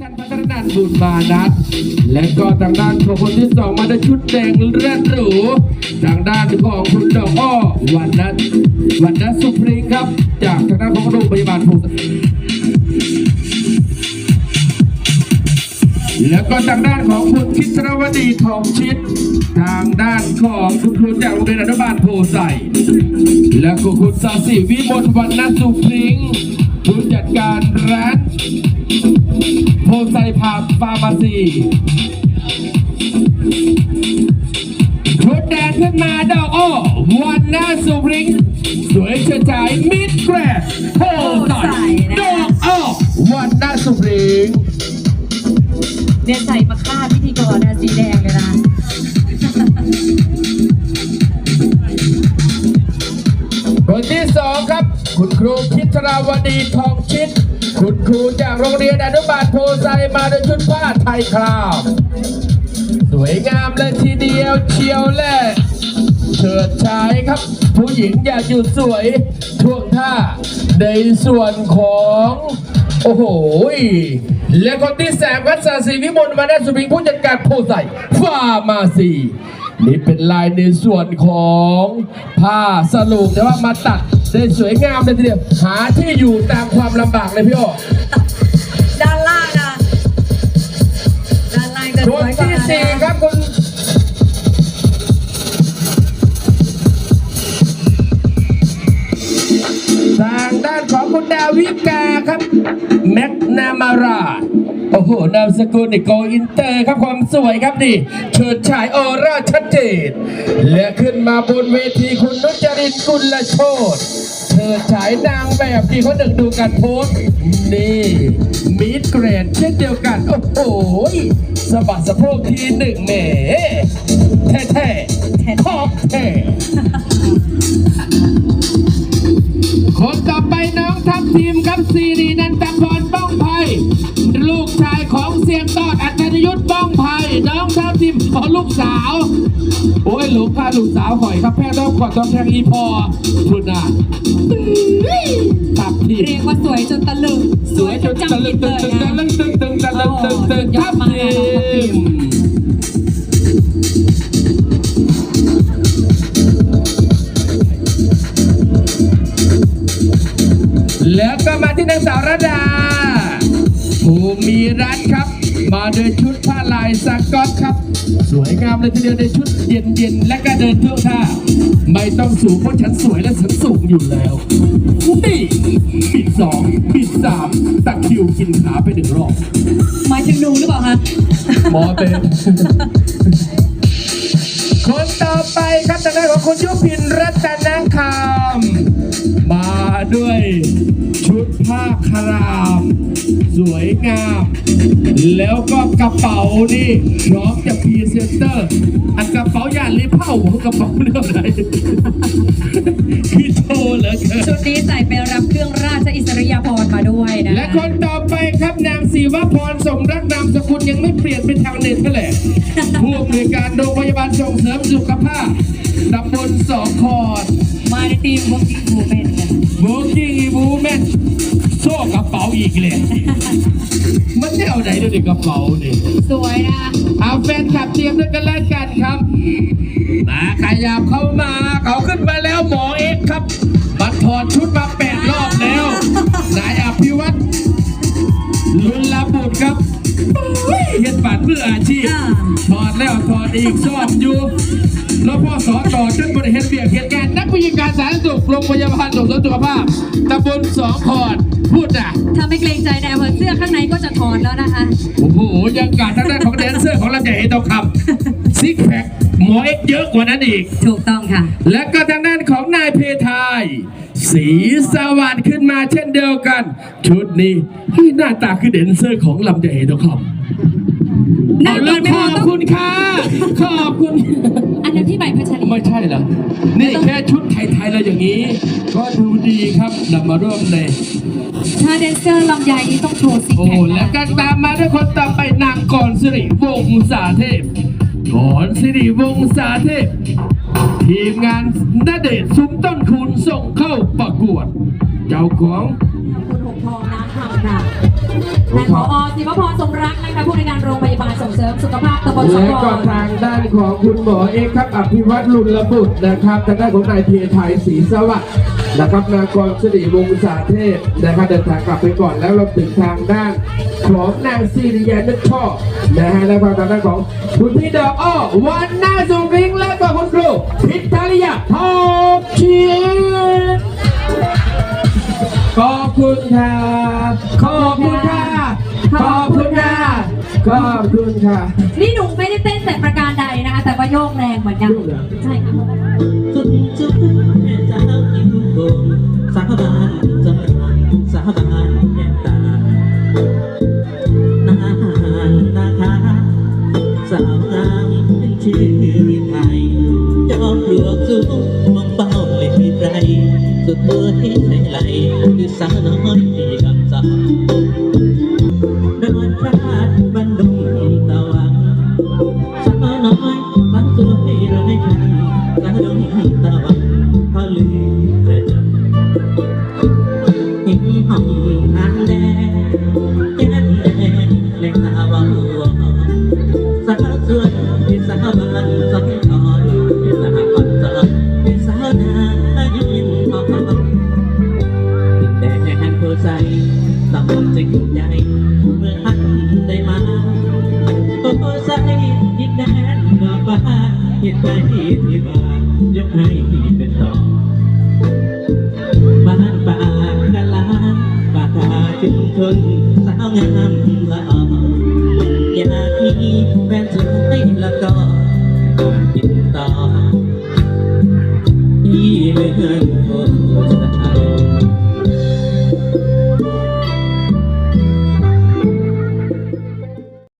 ท่านพัฒนันท์บุญมานัทและก็ทางด้านของคนที่สองมาในชุดแดงเลือดหรูทางด้านของคุณดอกอ้อวันนัทวันนัทสุพริงครับ จากทางด้านของโรงพยาบาลภูแล้วก็ทางด้านของคุณคิชรวดีทองชิด ทางด้านของคุณครูจากโรงเรียนอนุบาลโพไซและก็คุณสาสิวิมลวันนัทสุพริงผู้จัดการร้าน โพไซพาฟาร์มาซีชุดแดงขึ้นมาดอกอ้อวันหน้าสุพริงสวยเฉยฉายมิดแกรดโพไซดอกอ้อวันหน้าสุพริงเนี่ยใส่มาฆ่าพิธีกรนะสีแดงเลยนะคนที่สองครับ คุณครูพิชราวดีทองชิด คุณครูจากโรงเรียนอนุบาลโพไซมาในชุดผ้าไทยคราวสวยงามเลยทีเดียวเชียวแหละเฉิดฉายครับ ผู้หญิงอยากอยู่สวยท่วงท่าในส่วนของ โอ้โหและคนที่แสบวัดสาสีวิมลมานาสุพิงผู้จัดการโพไซฟามาซีนี่เป็นลายในส่วนของผ้าสลูกแต่ว่ามาตัด ได้สวยงามเลยทีเดียวหาที่อยู่ตามความลำบากเลยพี่อ้อด้านล่างนะด้านล่างจะคสวยกว่าที่ ครับ แม็กนามารา โอ้โห นามสกุลนี่โกอินเตอร์ครับความสวยครับนี่เฉิดฉายออร่าชัดเจน และขึ้นมาบนเวทีคุณนุจรินทร์กุลโชตเฉิดฉายนางแบบที่เขาหนึ่งดูการโพสต์นี่มีดเกรดเช่นเดียวกัน โอ้โหสะบัดสะโพกทีหนึ่งแหมแท้แท้ๆของแท้คนต่อไป ซีรีนันตพรป้องไผ่ลูกชายของเสียงตอดอัจฉริยุทธ์ป้องไผ่น้องทัพทีมของลูกสาว โอ้ยหลงพาลูกสาวหอยครับแพ้ต้องก่อนต้องแทงอีพอคุณน่ะทัพทีมเรียกว่าสวยจนตะลึงสวยจนจำตะลึผิงดตึเลงยตึงนะตะลึงตึงตึงตะลึงตึงตึงโอ้ทัพสุดยอดมากทีนะน้องทัพทิมม แล้วก็มาที่นางสาวระดาภูมิรัตน์ครับ มาโดยชุดผ้าลายสกอตครับ สวยงามเลยทีเดียวในชุดเย็นๆ และก็เดินเท่าท่า ไม่ต้องสูงเพราะฉันสวยและฉันสูงอยู่แล้วนี่ปิดสองปิดสามตะคริวกินขาไปหนึ่งรอบหมายถึงหนูหรือเปล่าคะหมอเป็นคนต่อไปครับทางด้านของคุณยุพินรัตนคำ มาด้วยชุดผ้าคราม สวยงาม แล้วก็กระเป๋านี่พร้อมจะพรีเซนเตอร์ อันกระเป๋าย่านลิเผาของกระเป๋าเรื่องไหนพี่โชว์เหลือเกินชุดนี้ใส่ไปรับเครื่องราชอิสริยาภรณ์มาด้วยนะและคนต่อไปครับนางศิวพรสมรักนามสกุลยังไม่เปลี่ยนเป็นทางเนเธอร์แลนด์ผู้อำนวยการโรงพยาบาลส่งเสริมสุขภาพตำบลสองคอนมาใน ทีม working women เนี่ยโบกิ้งบูแมนโซ่กระเป๋าอีกเลยมันแนวไหนดี๋ยกระเป๋านี่สวยนะ เอาแฟนขับเตรียมด้วยกันแล้วกันครับมาขยับเข้ามา เขาขึ้นมาแล้วหมอเอ็กครับมาถอดชุดมาแปดรอบแล้วนายอภิวัตรลุนลาบุตรครับเฮ็ดบัตรเพื่ออาชีพ ถอดแล้วถอดอีกซ่อมอยู่ พ่อสอนต่อจนบริเฮ็ดเบียกเหตุการณ์นักวิชาการสาธารณสุขโรงพยาบาลส่งเสริมสุขภาพตำบลสองคอนพูดอะถ้าไม่เกรงใจในอำเภอเสื้อข้างในก็จะถอนแล้วนะคะ โอ้โหยังการทางด้านของแดนเซอร์ของเราจะเห็นทองคำซิกแพคหมอเอ็กซ์เยอะกว่านั้นอีก ถูกต้องค่ะ และก็ทางด้านของนายเพทายสีสวัสดิ์ขึ้นมาเช่นเดียวกัน ชุดนี้เฮ้ยหน้าตาคือเดนเซอร์ของลำใหญ่ทองคำหน้า เอาก่ละอนไม่ขพออบต้องคุณค่ะ ขอบคุณ อันนั้นพี่ใหม่พัชรีไม่ใช่เหรอ นี่แค่ชุดไทยๆเราอย่างนี้ ก็ดูดีครับนำมาร่วมในถ้าแดนเซอร์ลำไยนี่ต้องโชว์ซิกโอ้แพคและก็ตามมาด้วยคนต่อไปนางกรสิริวงศาเทพกรสิริวงศาเทพ ทีมงานณเดชน์ซุ้มต้นคูณส่งเข้าประกวด เจ้าของคุณหกทองน้ำคำค่ะ นายผอศิวพรสมรักนะคะผู้ในการโรงพยาบาลส่งเสริมสุขภาพตำบลสมและพก็ทางด้านของคุณหมอเอกครับอภิวัตรลุนลบุตรนะครับทางด้านของนายเพียรไทยศรีสวัสดิ์นะครับนางกรสิริวงศาเทพนะครับเดินทางกลับไปก่อนแล้วเราถึงทางด้านของนางสิริยานึกช่อนะฮะแล้วทางด้านของคุณพี่ดอกอ้อวันหน้าสุริงและก็คุณครูพิทาริยาทองเชียนขอบคุณค่ะขอบคุณค่ะขอบคุณค่ะ ขอบคุณค่ะ นี่หนุ่มไม่ได้เต้นแต่ประการใดนะคะ แต่ว่าโยกแรงเหมือนกัน โยกเหรอ ใช่ค่ะสุดจุดแม่เจ้ากินโกงสาบานจำสาบานแย่ตานานนะคะสาวงามเป็นชื่อไทยจอมปลวกสูงมองเป้าไม่มีใครสุดตัวที่ใส่ไหลคือสาวน้อยที่กำจับ ยินใจที่บ้านยกให้เป็นต่อบ้านป่ากะลาป่าตาชุมชนสาวงามละอออยากมีแฟนสวยแล้วก็มาติดต่อที่เมือง